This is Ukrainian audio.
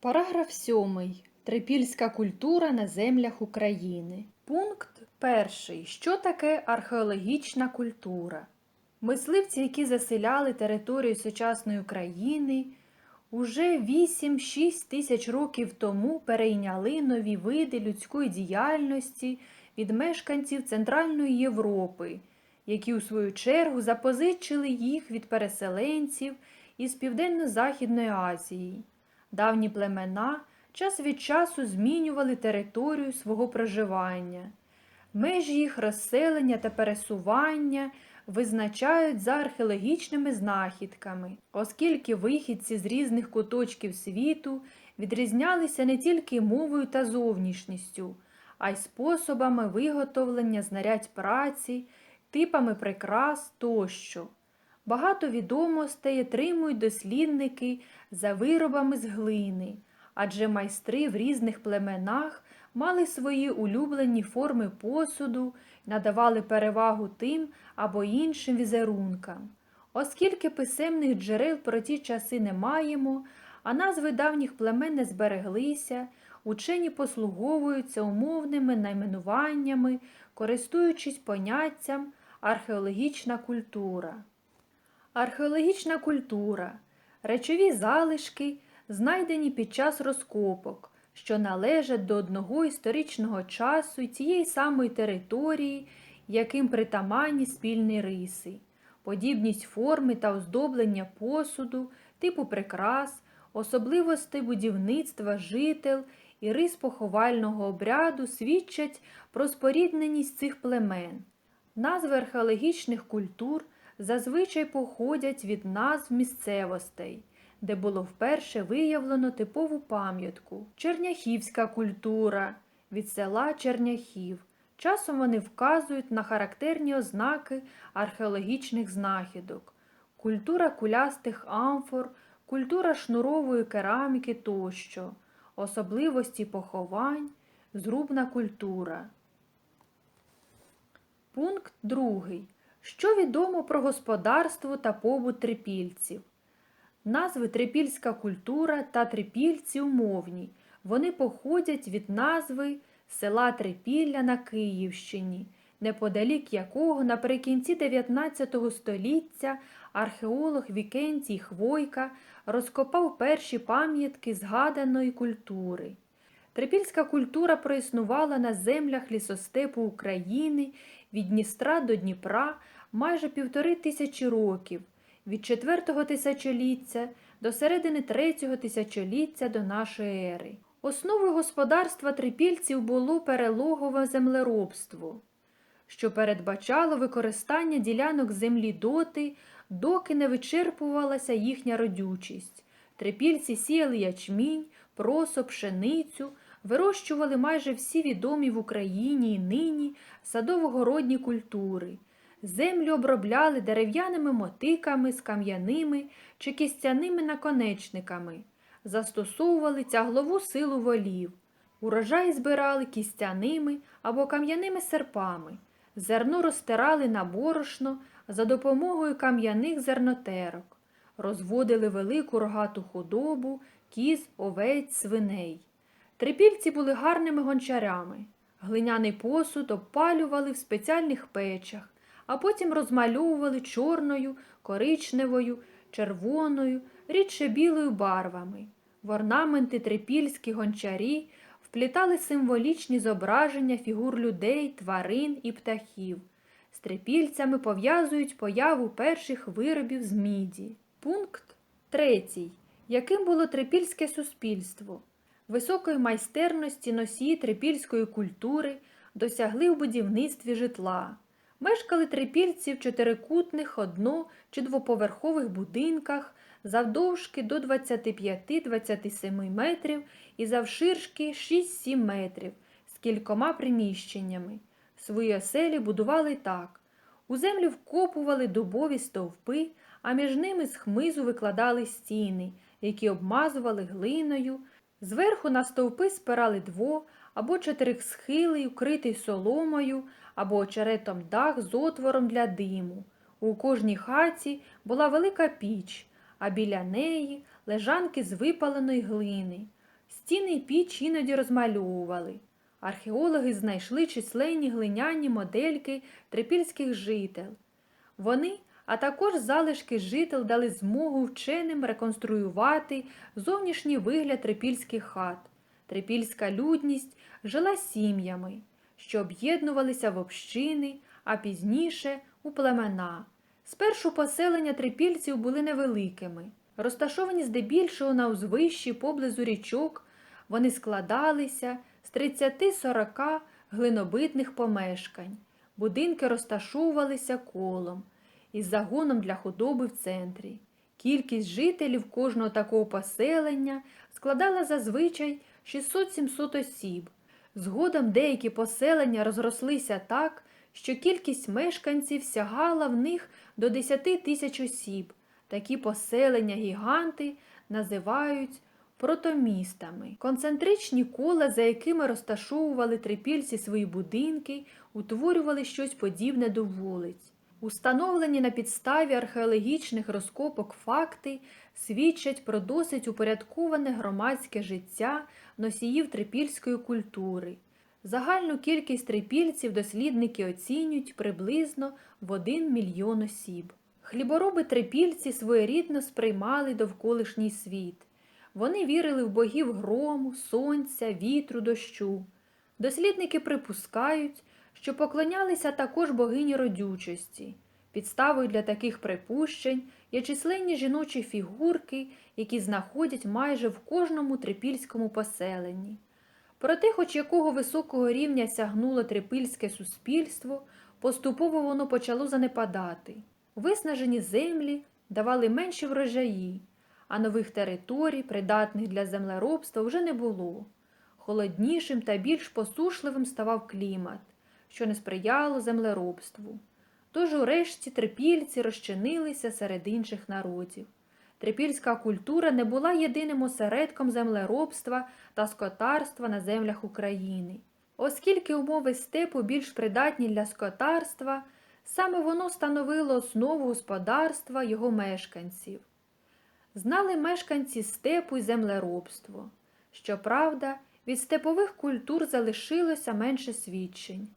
Параграф 7. Трипільська культура на землях України. Пункт 1. Що таке археологічна культура? Мисливці, які заселяли територію сучасної України, уже 8-6 тисяч років тому перейняли нові види людської діяльності від мешканців Центральної Європи, які у свою чергу запозичили їх від переселенців із Південно-Західної Азії. Давні племена час від часу змінювали територію свого проживання. Межі їх розселення та пересування визначають за археологічними знахідками, оскільки вихідці з різних куточків світу відрізнялися не тільки мовою та зовнішністю, а й способами виготовлення знарядь праці, типами прикрас тощо. Багато відомостей отримують дослідники за виробами з глини, адже майстри в різних племенах мали свої улюблені форми посуду, надавали перевагу тим або іншим візерункам. Оскільки писемних джерел про ті часи не маємо, а назви давніх племен не збереглися, учені послуговуються умовними найменуваннями, користуючись поняттям археологічна культура. Археологічна культура речові залишки, знайдені під час розкопок, що належать до одного історичного часу і тієї самої території, яким притаманні спільні риси, подібність форми та оздоблення посуду, типу прикрас, особливостей будівництва жител і рис поховального обряду свідчать про спорідненість цих племен. Назви археологічних культур зазвичай походять від назв місцевостей, де було вперше виявлено типову пам'ятку. Черняхівська культура від села Черняхів. Часом вони вказують на характерні ознаки археологічних знахідок, культура кулястих амфор, культура шнурової кераміки тощо, особливості поховань, зрубна культура. Пункт 2. Що відомо про господарство та побут трипільців? Назви трипільська культура та трипільці умовні. Вони походять від назви села Трипілля на Київщині, неподалік якого наприкінці 19 століття археолог Вікентій Хвойка розкопав перші пам'ятки згаданої культури. Трипільська культура проіснувала на землях лісостепу України від Дністра до Дніпра майже півтори тисячі років, від четвертого тисячоліття до середини третього тисячоліття до нашої ери. Основою господарства трипільців було перелогове землеробство, що передбачало використання ділянок землі доти, доки не вичерпувалася їхня родючість. Трипільці сіяли ячмінь, просо, пшеницю, вирощували майже всі відомі в Україні і нині садово-городні культури. Землю обробляли дерев'яними мотиками з кам'яними чи кістяними наконечниками, застосовували тяглову силу волів, урожай збирали кістяними або кам'яними серпами, зерно розтирали на борошно за допомогою кам'яних зернотерок, розводили велику рогату худобу, кіз, овець, свиней. Трипільці були гарними гончарями. Глиняний посуд обпалювали в спеціальних печах, а потім розмальовували чорною, коричневою, червоною, рідше білою барвами. В орнаменти трипільські гончарі вплітали символічні зображення фігур людей, тварин і птахів. З трипільцями пов'язують появу перших виробів з міді. Пункт третій. Яким було трипільське суспільство? Високої майстерності носії трипільської культури досягли в будівництві житла. Мешкали трипільці в чотирикутних одно- чи двоповерхових будинках завдовжки до 25-27 метрів і завширшки 6-7 метрів з кількома приміщеннями. Свої оселі будували так. У землю вкопували дубові стовпи, а між ними з хмизу викладали стіни, які обмазували глиною. Зверху на стовпи спирали дво або чотирих чотирихсхилий, укритий соломою або очеретом дах з отвором для диму. У кожній хаті була велика піч, а біля неї лежанки з випаленої глини. Стіни піч іноді розмальовували. Археологи знайшли численні глиняні модельки трипільських жител. Вони, а також залишки жител дали змогу вченим реконструювати зовнішній вигляд трипільських хат. Трипільська людність жила сім'ями, що об'єднувалися в общини, а пізніше у племена. Спершу поселення трипільців були невеликими. Розташовані здебільшого на узвищі поблизу річок, вони складалися з 30-40 глинобитних помешкань. Будинки розташовувалися колом із загоном для худоби в центрі. Кількість жителів кожного такого поселення складала зазвичай 600-700 осіб. Згодом деякі поселення розрослися так, що кількість мешканців сягала в них до 10 тисяч осіб. Такі поселення гіганти називають протомістами. Концентричні кола, за якими розташовували трипільці свої будинки, утворювали щось подібне до вулиць. Установлені на підставі археологічних розкопок факти свідчать про досить упорядковане громадське життя носіїв трипільської культури. Загальну кількість трипільців дослідники оцінюють приблизно в 1 мільйон осіб. Хлібороби трипільці своєрідно сприймали довколишній світ. Вони вірили в богів грому, сонця, вітру, дощу. Дослідники припускають, що поклонялися також богині родючості. Підставою для таких припущень є численні жіночі фігурки, які знаходять майже в кожному трипільському поселенні. Проте, хоч якого високого рівня сягнуло трипільське суспільство, поступово воно почало занепадати. Виснажені землі давали менші врожаї, а нових територій, придатних для землеробства, вже не було. Холоднішим та більш посушливим ставав клімат, що не сприяло землеробству. Тож урешті трипільці розчинилися серед інших народів. Трипільська культура не була єдиним осередком землеробства та скотарства на землях України. Оскільки умови степу більш придатні для скотарства, саме воно становило основу господарства його мешканців. Знали мешканці степу й землеробство. Щоправда, від степових культур залишилося менше свідчень.